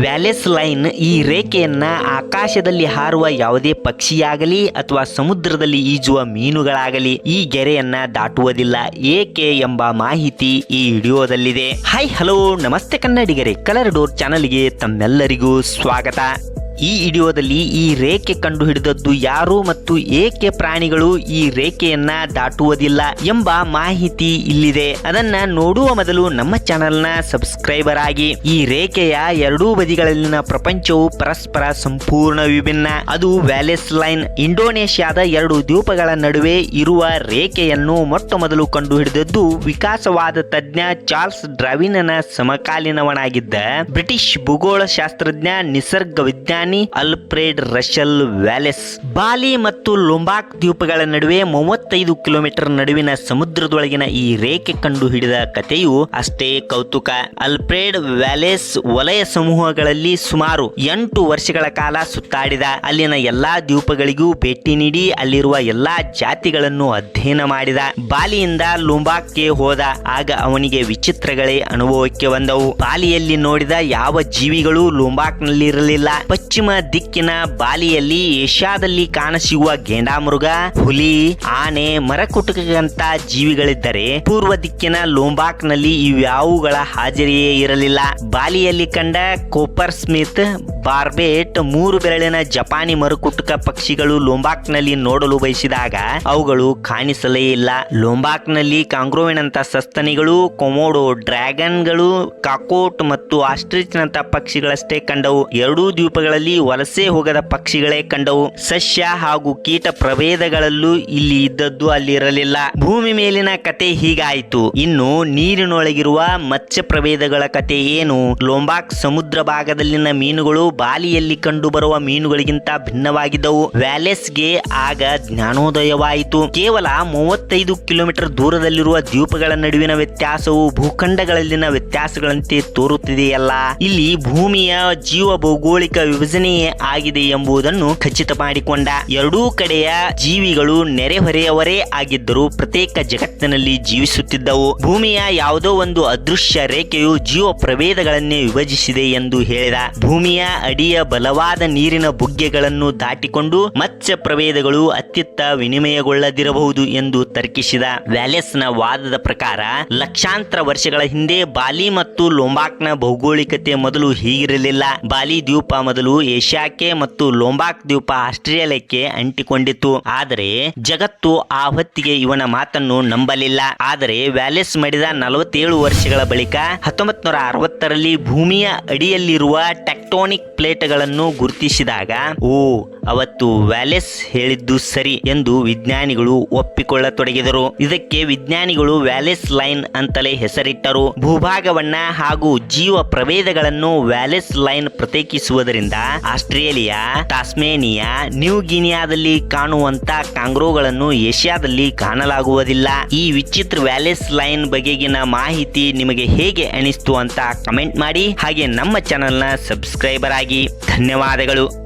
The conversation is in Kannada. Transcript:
ವ್ಯಾಲೆಸ್ ಲೈನ್ ಈ ರೇಖೆಯನ್ನು ಆಕಾಶದಲ್ಲಿ ಹಾರುವ ಯಾವುದೇ ಪಕ್ಷಿಯಾಗಲಿ ಅಥವಾ ಸಮುದ್ರದಲ್ಲಿ ಈಜುವ ಮೀನುಗಳಾಗಲಿ ಈ ಗೆರೆಯನ್ನ ದಾಟುವುದಿಲ್ಲ. ಏಕೆ ಎಂಬ ಮಾಹಿತಿ ಈ ವಿಡಿಯೋದಲ್ಲಿದೆ. ಹಾಯ್, ಹಲೋ, ನಮಸ್ತೆ ಕನ್ನಡಿಗರೇ. ಕಲರ್ ಡೋರ್ ಚಾನಲ್ಗೆ ತಮ್ಮೆಲ್ಲರಿಗೂ ಸ್ವಾಗತ. ಈ ವಿಡಿಯೋದಲ್ಲಿ ಈ ರೇಖೆ ಕಂಡು ಹಿಡಿದದ್ದು ಯಾರು ಮತ್ತು ಏಕೆ ಪ್ರಾಣಿಗಳು ಈ ರೇಖೆಯನ್ನ ದಾಟುವುದಿಲ್ಲ ಎಂಬ ಮಾಹಿತಿ ಇಲ್ಲಿದೆ. ಅದನ್ನ ನೋಡುವ ಮೊದಲು ನಮ್ಮ ಚಾನೆಲ್ನ ಸಬ್ಸ್ಕ್ರೈಬರ್ ಆಗಿ. ಈ ರೇಖೆಯ ಎರಡೂ ಬದಿಗಳಲ್ಲಿನ ಪ್ರಪಂಚವು ಪರಸ್ಪರ ಸಂಪೂರ್ಣ ವಿಭಿನ್ನ. ಅದು ವ್ಯಾಲೆಸ್ ಲೈನ್ ಇಂಡೋನೇಷ್ಯಾದ ಎರಡು ದ್ವೀಪಗಳ ನಡುವೆ ಇರುವ ರೇಖೆಯನ್ನು ಮೊಟ್ಟ ಮೊದಲು ಕಂಡು ಹಿಡಿದದ್ದು ವಿಕಾಸವಾದ ತಜ್ಞ ಚಾರ್ಲ್ಸ್ ಡ್ರಾವಿನ ಸಮಕಾಲೀನವನಾಗಿದ್ದ ಬ್ರಿಟಿಷ್ ಭೂಗೋಳ ಶಾಸ್ತ್ರಜ್ಞ ನಿಸರ್ಗ ವಿಜ್ಞಾನಿ ಅಲ್ಫ್ರೆಡ್ ರಶಲ್ ವ್ಯಾಲೆಸ್. ಬಾಲಿ ಮತ್ತು ಲೊಂಬಾಕ್ ದ್ವೀಪಗಳ ನಡುವೆ ಮೂವತ್ತೈದು ಕಿಲೋಮೀಟರ್ ನಡುವಿನ ಸಮುದ್ರದೊಳಗಿನ ಈ ರೇಖೆ ಕಂಡು ಹಿಡಿದ ಕಥೆಯು ಅಷ್ಟೇ ಕೌತುಕ. ಅಲ್ಫ್ರೆಡ್ ವ್ಯಾಲೆಸ್ ವಲಯ ಸಮೂಹಗಳಲ್ಲಿ ಸುಮಾರು ಎಂಟು ವರ್ಷಗಳ ಕಾಲ ಸುತ್ತಾಡಿದ. ಅಲ್ಲಿನ ಎಲ್ಲಾ ದ್ವೀಪಗಳಿಗೂ ಭೇಟಿ ನೀಡಿ ಅಲ್ಲಿರುವ ಎಲ್ಲಾ ಜಾತಿಗಳನ್ನು ಅಧ್ಯಯನ ಮಾಡಿದ. ಬಾಲಿಯಿಂದ ಲುಂಬಾಕ್ಗೆ ಹೋದ. ಆಗ ಅವನಿಗೆ ವಿಚಿತ್ರಗಳೇ ಅನುಭವಕ್ಕೆ ಬಂದವು. ಬಾಲಿಯಲ್ಲಿ ನೋಡಿದ ಯಾವ ಜೀವಿಗಳು ಲುಂಬಾಕ್ನಲ್ಲಿರಲಿಲ್ಲ. ಪಶ್ಚಿಮ ದಿಕ್ಕಿನ ಬಾಲಿಯಲ್ಲಿ ಏಷ್ಯಾದಲ್ಲಿ ಕಾಣಸಿಗುವ ಗೇಂಡಾಮೃಗ, ಹುಲಿ, ಆನೆ ಮರಕುಟುಕಂತ ಜೀವಿಗಳಿದ್ದರೆ ಪೂರ್ವ ದಿಕ್ಕಿನ ಲೋಂಬಾಕ್ನಲ್ಲಿ ಇವ್ಯಾವುಗಳ ಹಾಜರಿಯೇ ಇರಲಿಲ್ಲ. ಬಾಲಿಯಲ್ಲಿ ಕಂಡ ಕೋಪರ್ ಸ್ಮಿತ್ ಬಾರ್ಬೇಟ್ ಮೂರು ಬೆರಳಿನ ಜಪಾನಿ ಮರುಕುಟುಕ ಪಕ್ಷಿಗಳು ಲೋಂಬಾಕ್ನಲ್ಲಿ ನೋಡಲು ಬಯಸಿದಾಗ ಅವುಗಳು ಕಾಣಿಸಲೇ ಇಲ್ಲ. ಲೋಂಬಾಕ್ನಲ್ಲಿ ಕಾಂಗ್ರೋವಿನಂತ ಸಸ್ತನಿಗಳು, ಕೊಮೋಡೋ ಡ್ರ್ಯಾಗನ್ಗಳು, ಕಾಕೋಟ್ ಮತ್ತು ಆಸ್ಟ್ರಿಚ್ನಂತ ಪಕ್ಷಿಗಳಷ್ಟೇ ಕಂಡವು. ಎರಡೂ ದ್ವೀಪಗಳಲ್ಲಿ ವಲಸೆ ಹೋಗದ ಪಕ್ಷಿಗಳೇ ಕಂಡವು. ಸಸ್ಯ ಹಾಗೂ ಕೀಟ ಪ್ರಭೇದಗಳಲ್ಲೂ ಇಲ್ಲಿ ಇದ್ದದ್ದು ಅಲ್ಲಿರಲಿಲ್ಲ. ಭೂಮಿ ಮೇಲಿನ ಕತೆ ಹೀಗಾಯಿತು. ಇನ್ನು ನೀರಿನೊಳಗಿರುವ ಮತ್ಸ್ಯ ಪ್ರಭೇದಗಳ ಕತೆ ಏನು? ಲೋಂಬಾಕ್ ಸಮುದ್ರ ಭಾಗದಲ್ಲಿನ ಮೀನುಗಳು ಬಾಲಿಯಲ್ಲಿ ಕಂಡುಬರುವ ಮೀನುಗಳಿಗಿಂತ ಭಿನ್ನವಾಗಿದ್ದವು. ವ್ಯಾಲೆಸ್ಗೆ ಆಗ ಜ್ಞಾನೋದಯವಾಯಿತು. ಕೇವಲ ಮೂವತ್ತೈದು ಕಿಲೋಮೀಟರ್ ದೂರದಲ್ಲಿರುವ ದ್ವೀಪಗಳ ನಡುವಿನ ವ್ಯತ್ಯಾಸವು ಭೂಖಂಡಗಳಲ್ಲಿನ ವ್ಯತ್ಯಾಸಗಳಂತೆ ತೋರುತ್ತಿದೆಯಲ್ಲ. ಇಲ್ಲಿ ಭೂಮಿಯ ಜೀವ ಭೌಗೋಳಿಕ ವಿಭಜನೆಯೇ ಆಗಿದೆ ಎಂಬುದನ್ನು ಖಚಿತ ಮಾಡಿಕೊಂಡ ಎರಡೂ ಕಡೆಯ ಜೀವಿಗಳು ನೆರೆಹೊರೆಯವರೇ ಆಗಿದ್ದರೂ ಪ್ರತ್ಯೇಕ ಜಗತ್ತಿನಲ್ಲಿ ಜೀವಿಸುತ್ತಿದ್ದವು. ಭೂಮಿಯ ಯಾವುದೋ ಒಂದು ಅದೃಶ್ಯ ರೇಖೆಯು ಜೀವ ಪ್ರಭೇದಗಳನ್ನೇ ವಿಭಜಿಸಿದೆ ಎಂದು ಹೇಳಿದ. ಭೂಮಿಯ ಅಡಿಯ ಬಲವಾದ ನೀರಿನ ಬುಗ್ಗೆಗಳನ್ನು ದಾಟಿಕೊಂಡು ಮತ್ಸ್ಯ ಪ್ರಭೇದಗಳು ಅತ್ಯುತ್ತ ವಿನಿಮಯಗೊಳ್ಳದಿರಬಹುದು ಎಂದು ತರ್ಕಿಸಿದ ವ್ಯಾಲೆಸ್ನ ವಾದದ ಪ್ರಕಾರ, ಲಕ್ಷಾಂತರ ವರ್ಷಗಳ ಹಿಂದೆ ಬಾಲಿ ಮತ್ತು ಲೋಂಬಾಕ್ನ ಭೌಗೋಳಿಕತೆ ಮೊದಲು ಹೀಗಿರಲಿಲ್ಲ. ಬಾಲಿ ದ್ವೀಪ ಮೊದಲು ಏಷ್ಯಾಕ್ಕೆ ಮತ್ತು ಲೋಂಬಾಕ್ ದ್ವೀಪ ಆಸ್ಟ್ರೇಲಿಯಾಕ್ಕೆ ಅಂಟಿಕೊಂಡಿತ್ತು. ಆದರೆ, ಜಗತ್ತು ಆ ಹೊತ್ತಿಗೆ ಇವನ ಮಾತನ್ನು ನಂಬಲಿಲ್ಲ. ಆದರೆ, ವ್ಯಾಲೆಸ್ ಮಡಿದ ನಲವತ್ತೇಳು ವರ್ಷಗಳ ಬಳಿಕ ಹತ್ತೊಂಬತ್ ನೂರ ಅರವತ್ತರಲ್ಲಿ ಭೂಮಿಯ ಅಡಿಯಲ್ಲಿರುವ ಟೆಕ್ಟೋನಿಕ್ ಪ್ಲೇಟ್ಗಳನ್ನು ಗುರುತಿಸಿದಾಗ ಓ ಅವತ್ತು ವ್ಯಾಲೆಸ್ ಹೇಳಿದ್ದು ಸರಿ ಎಂದು ವಿಜ್ಞಾನಿಗಳು ಒಪ್ಪಿಕೊಳ್ಳತೊಡಗಿದರು. ಇದಕ್ಕೆ ವಿಜ್ಞಾನಿಗಳು ವ್ಯಾಲೆಸ್ ಲೈನ್ ಅಂತಲೇ ಹೆಸರಿಟ್ಟರು. ಭೂಭಾಗವನ್ನ ಹಾಗೂ ಜೀವ ಪ್ರಭೇದಗಳನ್ನು ವ್ಯಾಲೆಸ್ ಲೈನ್ ಪ್ರತ್ಯೇಕಿಸುವುದರಿಂದ ಆಸ್ಟ್ರೇಲಿಯಾ, ಟಾಸ್ಮೇನಿಯಾ, ನ್ಯೂ ಗಿನಿಯಾದಲ್ಲಿ ಕಾಣುವಂತ ಕಾಂಗ್ರೋಗಳನ್ನು ಏಷ್ಯಾದಲ್ಲಿ ಕಾಣಲಾಗುವುದಿಲ್ಲ. ಈ ವಿಚಿತ್ರ ವ್ಯಾಲೆಸ್ ಲೈನ್ ಬಗೆಗಿನ ಮಾಹಿತಿ ನಿಮಗೆ ಹೇಗೆ ಅನಿಸ್ತು ಅಂತ ಕಮೆಂಟ್ ಮಾಡಿ. ಹಾಗೆ ನಮ್ಮ ಚಾನೆಲ್ನ ಸಬ್ಸ್ಕ್ರೈಬರ್ ಆಗಿ. ಧನ್ಯವಾದಗಳು.